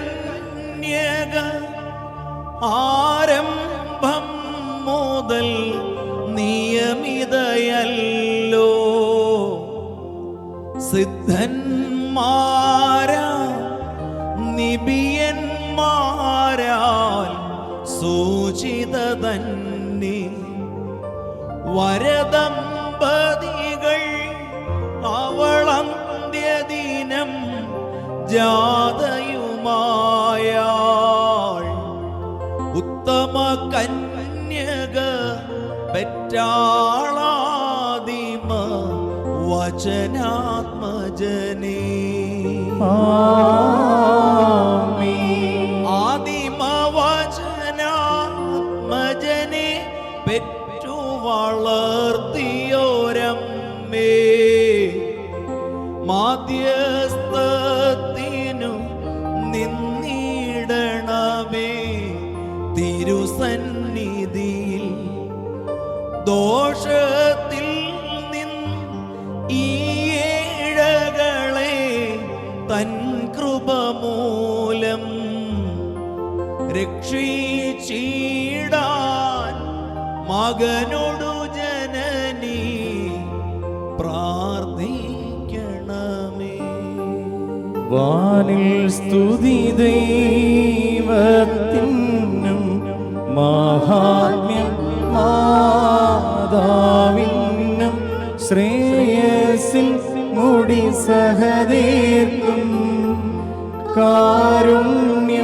കന്യക ആരംഭം മുതൽ നിയമിതയല്ലോ. സിദ്ധന്മാരാ നിബിയന്മാരാൽ സൂചിത തന്നെ വരദമ്പതികൾ അവളന്ത്യദിനം ജാത ജാതയുമായാൾ ഉത്തമ കന്യക പെറ്റാളാദിമ വചനാത്മജനേ. ആദിമ വചനാത്മജനെ പെറ്റു വളർത്തിയോരമ്മേ. മാധ്യസ്ഥത്തിനു നിന്നിടണമേ. തിരുസന്നിധിയിൽ ദോഷത്തിൽ നിന്ന് ഈ ഏഴകളെ തൻ കൃപ മൂലം രക്ഷിച്ചിടാൻ മകനോടു വാനിൽ സ്തുതി ദൈവത്തിനും മഹാത്മ്യം മാതാവിനും ശ്രേയസിൽ മുടി സഹതീർക്കും കാരുണ്യ